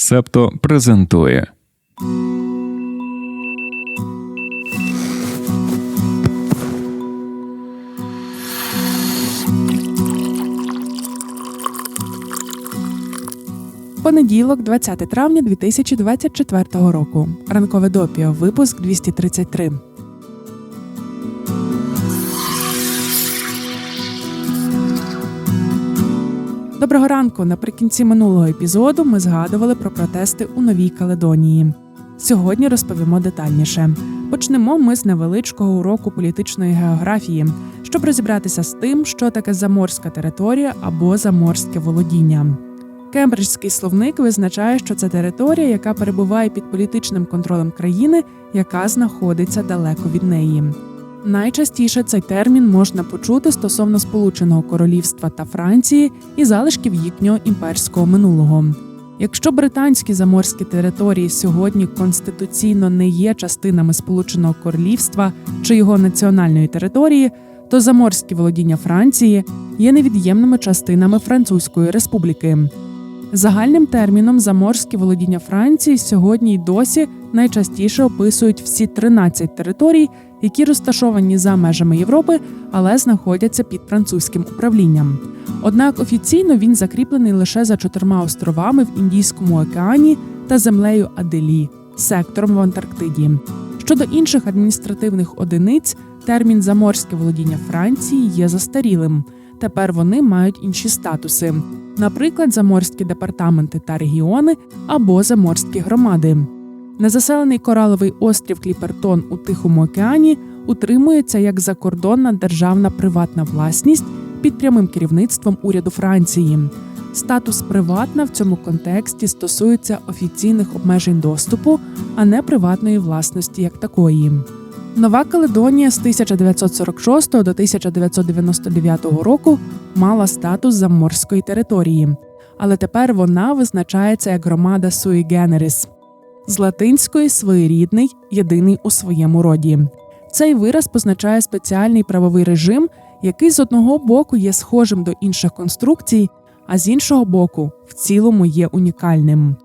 Септо презентує Понеділок, 20 травня 2024 року. Ранкове допіо. Випуск 233. Доброго ранку. Наприкінці минулого епізоду ми згадували про протести у Новій Каледонії. Сьогодні розповімо детальніше. Почнемо ми з невеличкого уроку політичної географії, щоб розібратися з тим, що таке заморська територія або заморське володіння. Кембриджський словник визначає, що це територія, яка перебуває під політичним контролем країни, яка знаходиться далеко від неї. Найчастіше цей термін можна почути стосовно Сполученого Королівства та Франції і залишків їхнього імперського минулого. Якщо британські заморські території сьогодні конституційно не є частинами Сполученого Королівства чи його національної території, то заморські володіння Франції є невід'ємними частинами Французької республіки. Загальним терміном заморські володіння Франції сьогодні й досі найчастіше описують всі 13 територій, які розташовані за межами Європи, але знаходяться під французьким управлінням. Однак офіційно він закріплений лише за чотирма островами в Індійському океані та землею Аделі, сектором в Антарктиді. Щодо інших адміністративних одиниць, термін заморське володіння Франції є застарілим. Тепер вони мають інші статуси, наприклад, заморські департаменти та регіони або заморські громади. Незаселений кораловий острів Кліпертон у Тихому океані утримується як закордонна державна приватна власність під прямим керівництвом уряду Франції. Статус приватна в цьому контексті стосується офіційних обмежень доступу, а не приватної власності як такої. Нова Каледонія з 1946 до 1999 року мала статус заморської території, але тепер вона визначається як громада generis. З латинської своєрідний, єдиний у своєму роді. Цей вираз позначає спеціальний правовий режим, який з одного боку є схожим до інших конструкцій, а з іншого боку, в цілому є унікальним.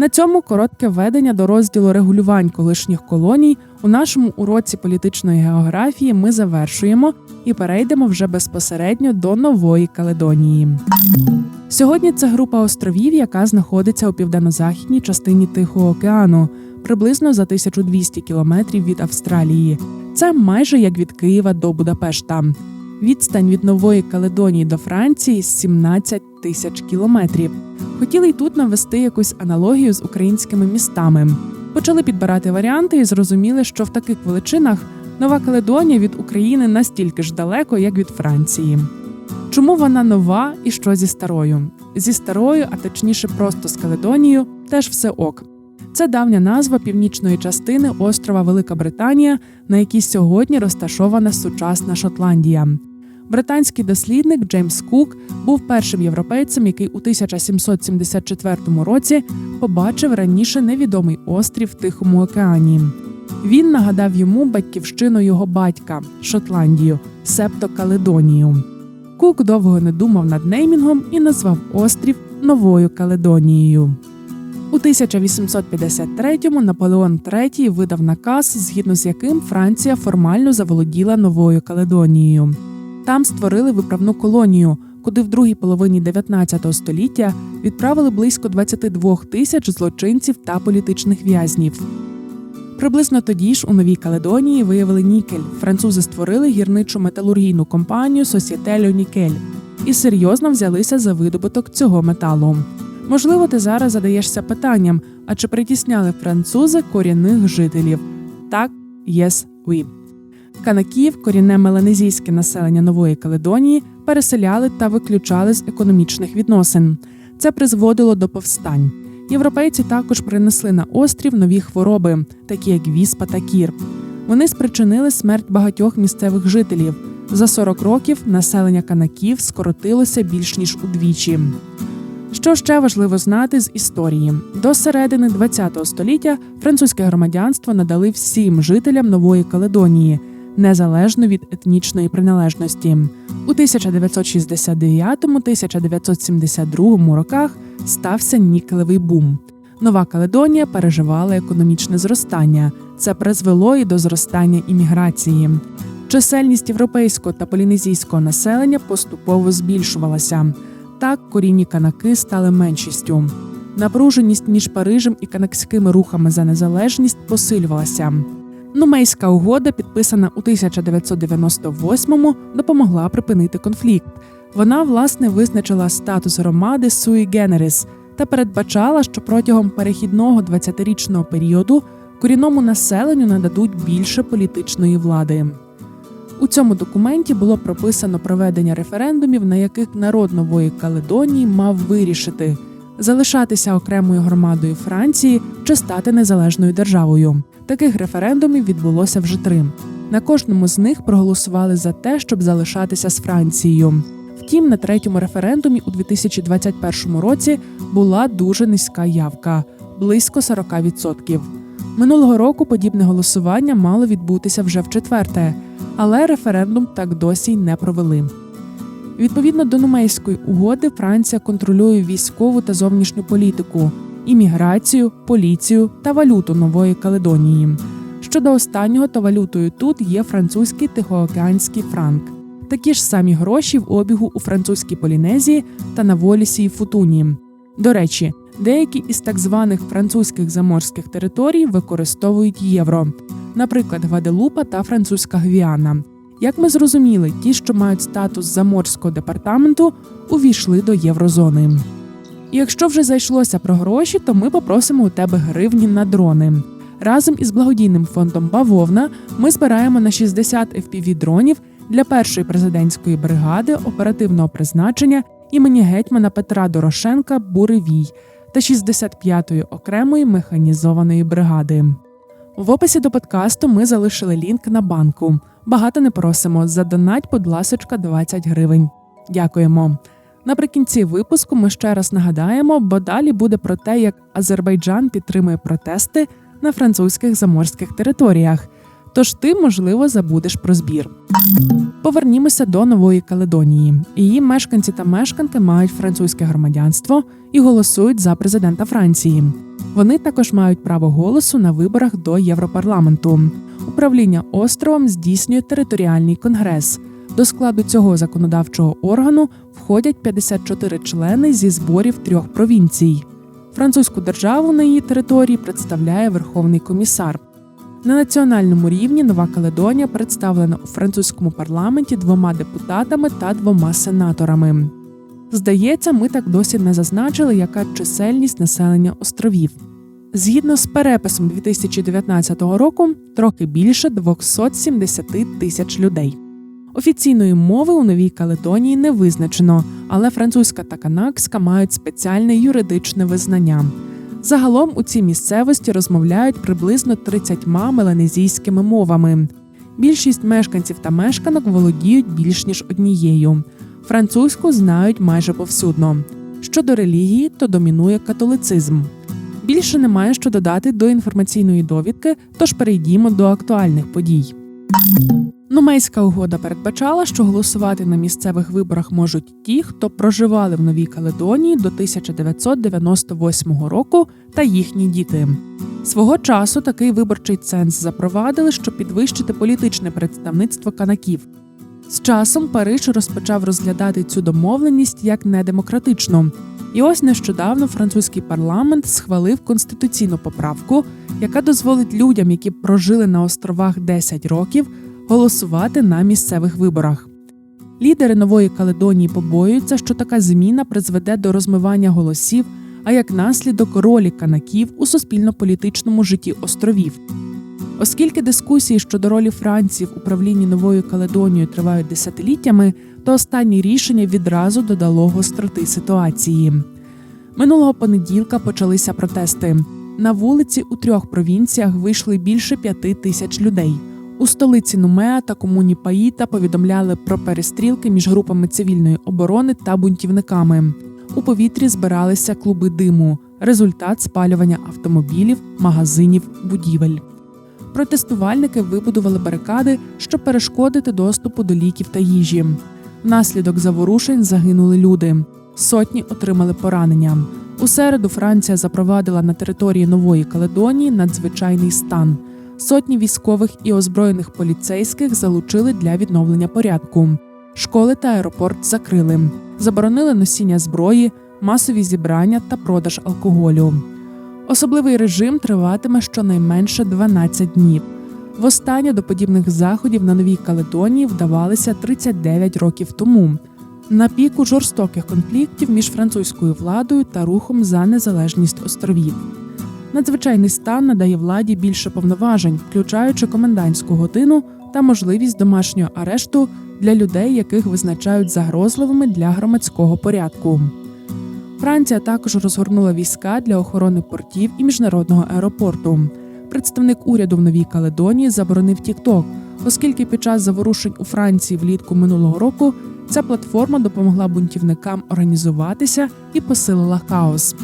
На цьому коротке введення до розділу регулювань колишніх колоній у нашому уроці політичної географії ми завершуємо і перейдемо вже безпосередньо до нової Каледонії. Сьогодні це група островів, яка знаходиться у південно-західній частині Тихого океану, приблизно за 1200 кілометрів від Австралії. Це майже як від Києва до Будапешта. Відстань від Нової Каледонії до Франції 17 тисяч кілометрів. Хотіли й тут навести якусь аналогію з українськими містами. Почали підбирати варіанти і зрозуміли, що в таких величинах Нова Каледонія від України настільки ж далеко, як від Франції. Чому вона нова і що зі старою? Зі старою, а точніше, просто з Каледонією, теж все ок. Це давня назва північної частини острова Велика Британія, на якій сьогодні розташована сучасна Шотландія. Британський дослідник Джеймс Кук був першим європейцем, який у 1774 році побачив раніше невідомий острів в Тихому океані. Він нагадав йому батьківщину його батька Шотландію, септо Каледонію. Кук довго не думав над неймінгом і назвав острів Новою Каледонією. У 1853-му Наполеон III видав наказ, згідно з яким Франція формально заволоділа Новою Каледонією. Там створили виправну колонію, куди в другій половині 19 століття відправили близько 22 тисяч злочинців та політичних в'язнів. Приблизно тоді ж у Новій Каледонії виявили нікель. Французи створили гірничу металургійну компанію Societe Нікель і серйозно взялися за видобуток цього металу. Можливо, ти зараз задаєшся питанням: а чи притісняли французи корінних жителів? Так, yes, we. Канаків, корінне меланезійське населення Нової Каледонії, переселяли та виключали з економічних відносин. Це призводило до повстань. Європейці також принесли на острів нові хвороби, такі як віспа та кір. Вони спричинили смерть багатьох місцевих жителів. За 40 років населення канаків скоротилося більш ніж удвічі. Що ще важливо знати з історії? До середини ХХ століття французьке громадянство надали всім жителям Нової Каледонії, незалежно від етнічної приналежності. У 1969-1972 роках стався нікелевий бум. Нова Каледонія переживала економічне зростання. Це призвело і до зростання імміграції. Чисельність європейського та полінезійського населення поступово збільшувалася. Так корінні канаки стали меншістю. Напруженість між Парижем і канакськими рухами за незалежність посилювалася. Нумейська угода, підписана у 1998-му, допомогла припинити конфлікт. Вона власне визначила статус громади Sui Generis та передбачала, що протягом перехідного 20-річного періоду корінному населенню нададуть більше політичної влади. У цьому документі було прописано проведення референдумів, на яких народ нової Каледонії мав вирішити залишатися окремою громадою Франції чи стати незалежною державою. Таких референдумів відбулося вже три. На кожному з них проголосували за те, щоб залишатися з Францією. Втім, на третьому референдумі у 2021 році була дуже низька явка близько 40%. Минулого року подібне голосування мало відбутися вже в четверте, але референдум так досі й не провели. Відповідно до Нумейської угоди, Франція контролює військову та зовнішню політику, імміграцію, поліцію та валюту нової Каледонії. Щодо останнього, то валютою тут є французький тихоокеанський франк. Такі ж самі гроші в обігу у французькій Полінезії та на Волісі і Футуні. До речі, деякі із так званих французьких заморських територій використовують євро, наприклад, Гваделупа та Французька Гвіана. Як ми зрозуміли, ті, що мають статус заморського департаменту, увійшли до єврозони. І якщо вже зайшлося про гроші, то ми попросимо у тебе гривні на дрони. Разом із благодійним фондом Бавовна ми збираємо на 60 fpv дронів для першої президентської бригади оперативного призначення імені гетьмана Петра Дорошенка Буревій та 65-ї окремої механізованої бригади. В описі до подкасту ми залишили лінк на банку. Багато не просимо. Задонать, будь ласочка, 20 гривень. Дякуємо. Наприкінці випуску ми ще раз нагадаємо, бо далі буде про те, як Азербайджан підтримує протести на французьких заморських територіях. Тож ти, можливо, забудеш про збір. Повернімося до Нової Каледонії. Її мешканці та мешканки мають французьке громадянство і голосують за президента Франції. Вони також мають право голосу на виборах до Європарламенту. Управління островом здійснює територіальний конгрес. До складу цього законодавчого органу входять 54 члени зі зборів трьох провінцій. Французьку державу на її території представляє Верховний комісар. На національному рівні Нова Каледонія представлена у французькому парламенті двома депутатами та двома сенаторами. Здається, ми так досі не зазначили, яка чисельність населення островів. Згідно з переписом 2019 року, трохи більше 270 тисяч людей. Офіційної мови у Новій Каледонії не визначено, але французька та канакська мають спеціальне юридичне визнання. Загалом у цій місцевості розмовляють приблизно 30 меланезійськими мовами. Більшість мешканців та мешканок володіють більш ніж однією. Французьку знають майже повсюдно. Щодо релігії, то домінує католицизм. Більше немає що додати до інформаційної довідки, тож перейдімо до актуальних подій. Нумейська угода передбачала, що голосувати на місцевих виборах можуть ті, хто проживали в Новій Каледонії до 1998 року та їхні діти. Свого часу такий виборчий ценз запровадили, щоб підвищити політичне представництво канаків. З часом Париж розпочав розглядати цю домовленість як недемократичну. І ось нещодавно французький парламент схвалив конституційну поправку, яка дозволить людям, які прожили на островах 10 років, голосувати на місцевих виборах. Лідери нової Каледонії побоюються, що така зміна призведе до розмивання голосів, а як наслідок ролі канаків у суспільно-політичному житті островів. Оскільки дискусії щодо ролі Франції в управлінні новою Каледонією тривають десятиліттями, то останнє рішення відразу додало гостроти ситуації. Минулого понеділка почалися протести. На вулиці у трьох провінціях вийшли більше п'яти тисяч людей. У столиці Нумеа та комуні Паїта повідомляли про перестрілки між групами цивільної оборони та бунтівниками. У повітрі збиралися клуби диму, результат спалювання автомобілів, магазинів, будівель. Протестувальники вибудували барикади, щоб перешкодити доступу до ліків та їжі. Внаслідок заворушень загинули люди. Сотні отримали поранення. У середу Франція запровадила на території Нової Каледонії надзвичайний стан. Сотні військових і озброєних поліцейських залучили для відновлення порядку. Школи та аеропорт закрили, заборонили носіння зброї, масові зібрання та продаж алкоголю. Особливий режим триватиме щонайменше 12 днів. Востаннє до подібних заходів на Новій Каледонії вдавалися 39 років тому, на піку жорстоких конфліктів між французькою владою та рухом за незалежність островів. Надзвичайний стан надає владі більше повноважень, включаючи комендантську годину та можливість домашнього арешту для людей, яких визначають загрозливими для громадського порядку. Франція також розгорнула війська для охорони портів і міжнародного аеропорту. Представник уряду в Новій Каледонії заборонив TikTok, оскільки під час заворушень у Франції влітку минулого року ця платформа допомогла бунтівникам організуватися і посилила хаос.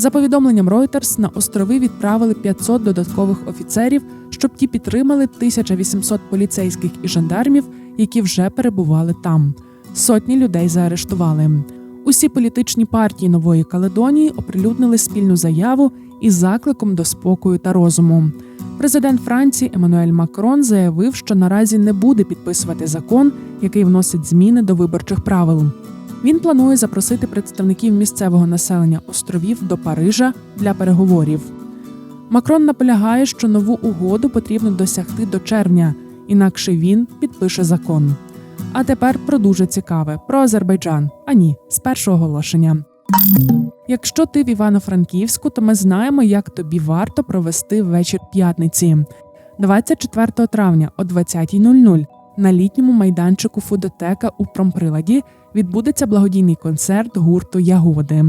За повідомленням Reuters, на острови відправили 500 додаткових офіцерів, щоб ті підтримали 1800 поліцейських і жандармів, які вже перебували там. Сотні людей заарештували. Усі політичні партії Нової Каледонії оприлюднили спільну заяву із закликом до спокою та розуму. Президент Франції Еммануель Макрон заявив, що наразі не буде підписувати закон, який вносить зміни до виборчих правил. Він планує запросити представників місцевого населення островів до Парижа для переговорів. Макрон наполягає, що нову угоду потрібно досягти до червня, інакше він підпише закон. А тепер про дуже цікаве про Азербайджан. А ні, з першого оголошення. Якщо ти в Івано-Франківську, то ми знаємо, як тобі варто провести вечір п'ятниці 24 травня о 20.00 на літньому майданчику Фудотека у промприладі відбудеться благодійний концерт гурту Ягоди,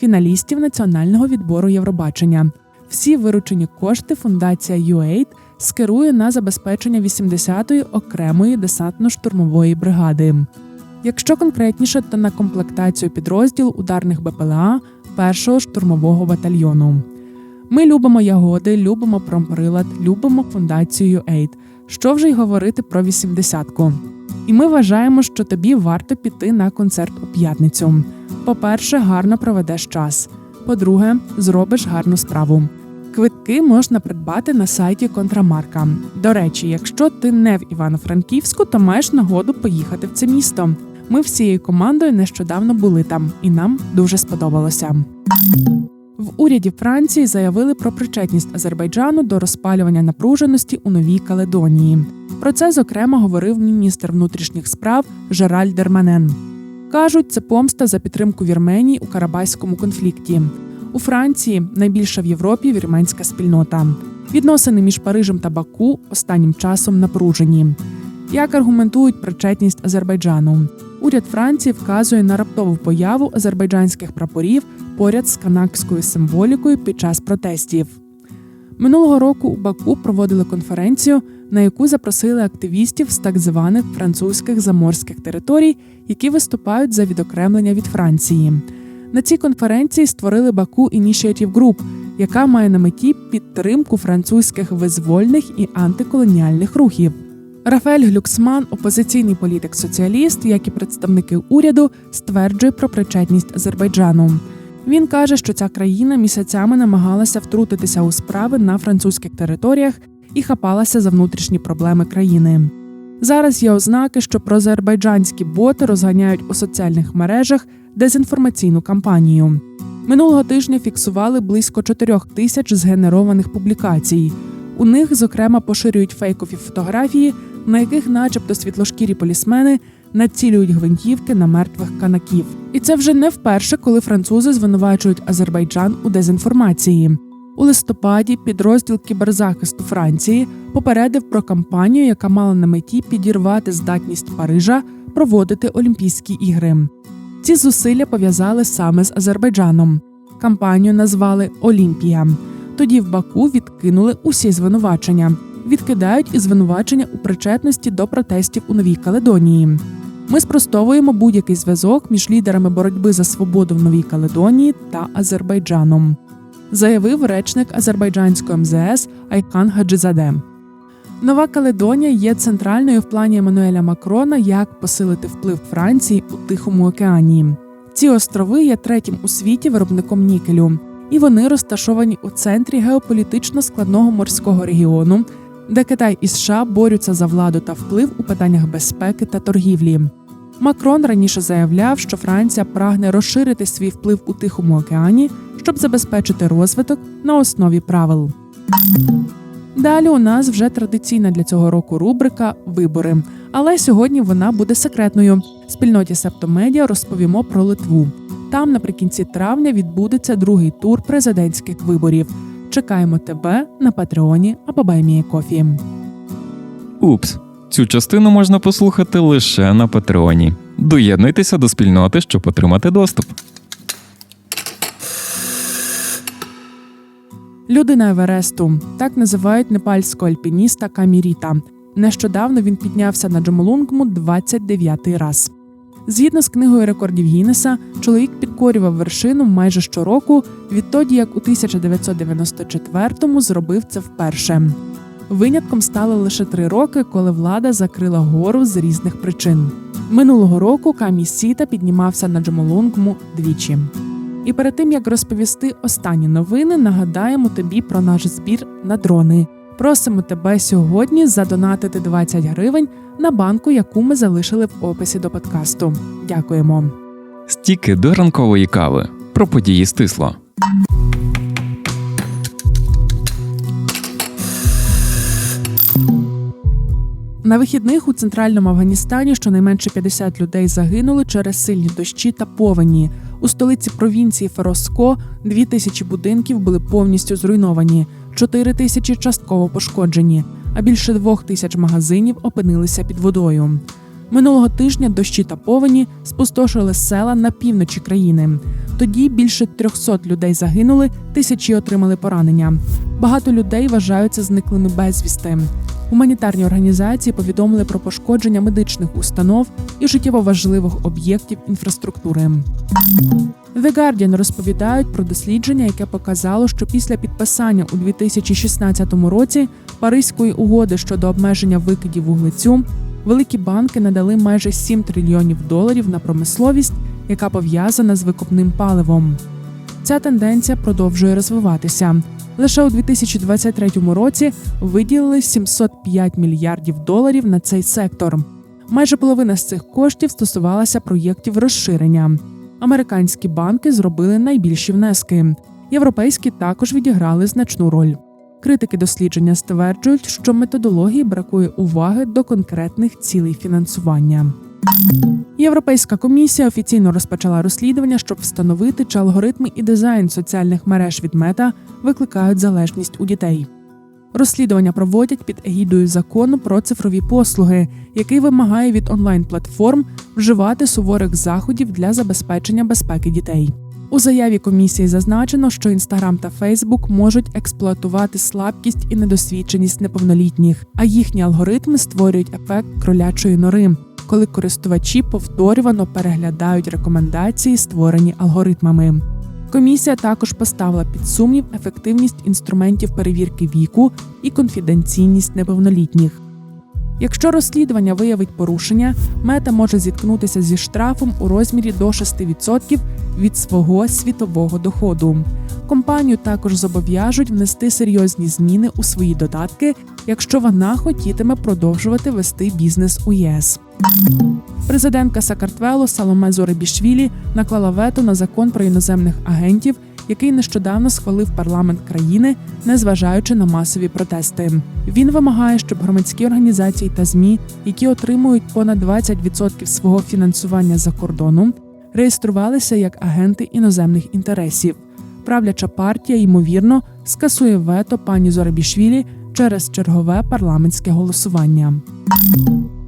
фіналістів національного відбору Євробачення. Всі виручені кошти фундація UAID скерує на забезпечення 80-ї окремої десантно-штурмової бригади. Якщо конкретніше, то на комплектацію підрозділу ударних БПЛА першого штурмового батальйону. Ми любимо ягоди, любимо промприлад, любимо фундацію UAID. Що вже й говорити про 80-ку. І ми вважаємо, що тобі варто піти на концерт у п'ятницю. По-перше, гарно проведеш час. По-друге, зробиш гарну справу. Квитки можна придбати на сайті Контрамарка. До речі, якщо ти не в Івано-Франківську, то маєш нагоду поїхати в це місто. Ми всією командою нещодавно були там, і нам дуже сподобалося. В уряді Франції заявили про причетність Азербайджану до розпалювання напруженості у Новій Каледонії. Про це зокрема говорив міністр внутрішніх справ Жераль Дерманен. Кажуть, це помста за підтримку Вірменії у Карабайському конфлікті. У Франції найбільша в Європі вірменська спільнота. Відносини між Парижем та Баку останнім часом напружені. Як аргументують причетність Азербайджану? Уряд Франції вказує на раптову появу азербайджанських прапорів поряд з канакською символікою під час протестів. Минулого року у Баку проводили конференцію, на яку запросили активістів з так званих французьких заморських територій, які виступають за відокремлення від Франції. На цій конференції створили Баку Initiative Group, яка має на меті підтримку французьких визвольних і антиколоніальних рухів. Рафаель Глюксман, опозиційний політик-соціаліст, як і представники уряду, стверджує про причетність Азербайджану. Він каже, що ця країна місяцями намагалася втрутитися у справи на французьких територіях і хапалася за внутрішні проблеми країни. Зараз є ознаки, що прозербайджанські боти розганяють у соціальних мережах дезінформаційну кампанію. Минулого тижня фіксували близько 4 тисяч згенерованих публікацій. У них, зокрема, поширюють фейкові фотографії, на яких, начебто, світлошкірі полісмени націлюють гвинтівки на мертвих канаків. І це вже не вперше, коли французи звинувачують Азербайджан у дезінформації. У листопаді підрозділ кіберзахисту Франції попередив про кампанію, яка мала на меті підірвати здатність Парижа проводити Олімпійські ігри. Ці зусилля пов'язали саме з Азербайджаном. Кампанію назвали Олімпія. Тоді в Баку відкинули усі звинувачення, відкидають і звинувачення у причетності до протестів у Новій Каледонії. Ми спростовуємо будь-який зв'язок між лідерами боротьби за свободу в Новій Каледонії та Азербайджаном, заявив речник азербайджанської МЗС Айхан Гаджизаде. Нова Каледонія є центральною в плані Еммануеля Макрона, як посилити вплив Франції у Тихому океані. Ці острови є третім у світі виробником нікелю, і вони розташовані у центрі геополітично складного морського регіону, де Китай і США борються за владу та вплив у питаннях безпеки та торгівлі. Макрон раніше заявляв, що Франція прагне розширити свій вплив у Тихому океані, щоб забезпечити розвиток на основі правил. Далі у нас вже традиційна для цього року рубрика Вибори. Але сьогодні вона буде секретною. Спільноті Септомедіа розповімо про Литву. Там наприкінці травня відбудеться другий тур президентських виборів. Чекаємо тебе на Патреоні або Кофі. Упс, цю частину можна послухати лише на Патреоні. Доєднуйтеся до спільноти, щоб отримати доступ. Людина Евересту так називають непальського альпініста Каміріта. Нещодавно він піднявся на Джомолунгму 29-й раз. Згідно з книгою рекордів Гіннеса, чоловік підкорював вершину майже щороку, відтоді як у 1994-му зробив це вперше. Винятком стали лише три роки, коли влада закрила гору з різних причин. Минулого року Камі Сіта піднімався на Джомолунгму двічі. І перед тим як розповісти останні новини, нагадаємо тобі про наш збір на дрони. Просимо тебе сьогодні задонатити 20 гривень на банку, яку ми залишили в описі до подкасту. Дякуємо. Стіки до ранкової кави. Про події стисло. На вихідних у центральному Афганістані щонайменше 50 людей загинули через сильні дощі та повені. У столиці провінції Фероско дві тисячі будинків були повністю зруйновані, чотири тисячі частково пошкоджені, а більше двох тисяч магазинів опинилися під водою. Минулого тижня дощі та повені спустошили села на півночі країни. Тоді більше 300 людей загинули, тисячі отримали поранення. Багато людей вважаються зниклими безвісти. Гуманітарні організації повідомили про пошкодження медичних установ і життєво важливих об'єктів інфраструктури. The Guardian розповідають про дослідження, яке показало, що після підписання у 2016 році Паризької угоди щодо обмеження викидів вуглецю великі банки надали майже 7 трильйонів доларів на промисловість, яка пов'язана з викопним паливом. Ця тенденція продовжує розвиватися. Лише у 2023 році виділили 705 мільярдів доларів на цей сектор. Майже половина з цих коштів стосувалася проєктів розширення. Американські банки зробили найбільші внески. Європейські також відіграли значну роль. Критики дослідження стверджують, що методології бракує уваги до конкретних цілей фінансування. Європейська комісія офіційно розпочала розслідування, щоб встановити, чи алгоритми і дизайн соціальних мереж від мета викликають залежність у дітей. Розслідування проводять під егідою закону про цифрові послуги, який вимагає від онлайн-платформ вживати суворих заходів для забезпечення безпеки дітей. У заяві комісії зазначено, що Інстаграм та Фейсбук можуть експлуатувати слабкість і недосвідченість неповнолітніх, а їхні алгоритми створюють ефект кролячої нори, коли користувачі повторювано переглядають рекомендації, створені алгоритмами. Комісія також поставила під сумнів ефективність інструментів перевірки віку і конфіденційність неповнолітніх. Якщо розслідування виявить порушення, мета може зіткнутися зі штрафом у розмірі до 6% від свого світового доходу. Компанію також зобов'яжуть внести серйозні зміни у свої додатки, якщо вона хотітиме продовжувати вести бізнес у ЄС. Президентка Сакартвело Саломе Зоребішвілі наклала вето на закон про іноземних агентів, який нещодавно схвалив парламент країни, незважаючи на масові протести. Він вимагає, щоб громадські організації та змі, які отримують понад 20% свого фінансування за кордоном, реєструвалися як агенти іноземних інтересів. Правляча партія, ймовірно, скасує вето пані Зоребішвілі через чергове парламентське голосування.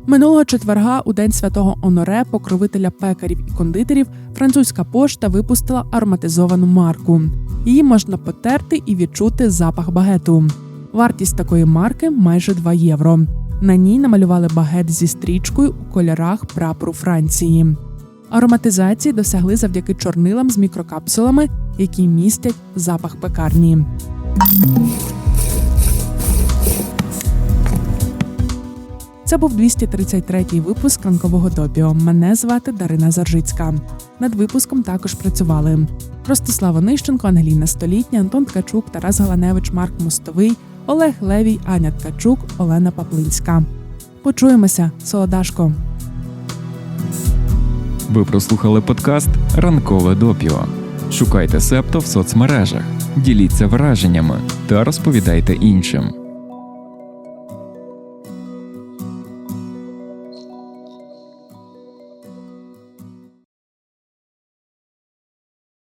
Минулого четверга, у день святого Оноре, покровителя пекарів і кондитерів, французька пошта випустила ароматизовану марку. Її можна потерти і відчути запах багету. Вартість такої марки майже 2 євро. На ній намалювали багет зі стрічкою у кольорах прапору Франції. Ароматизації досягли завдяки чорнилам з мікрокапсулами, які містять запах пекарні. Це був 233-й випуск ранкового допіо. Мене звати Дарина Заржицька. Над випуском також працювали Ростислава Нищенко, Ангеліна Столітня, Антон Ткачук, Тарас Галаневич, Марк Мостовий, Олег Левій, Аня Ткачук, Олена Паплинська. Почуємося, Солодашко. Ви прослухали подкаст Ранкове допіо. Шукайте Септо в соцмережах, діліться враженнями та розповідайте іншим.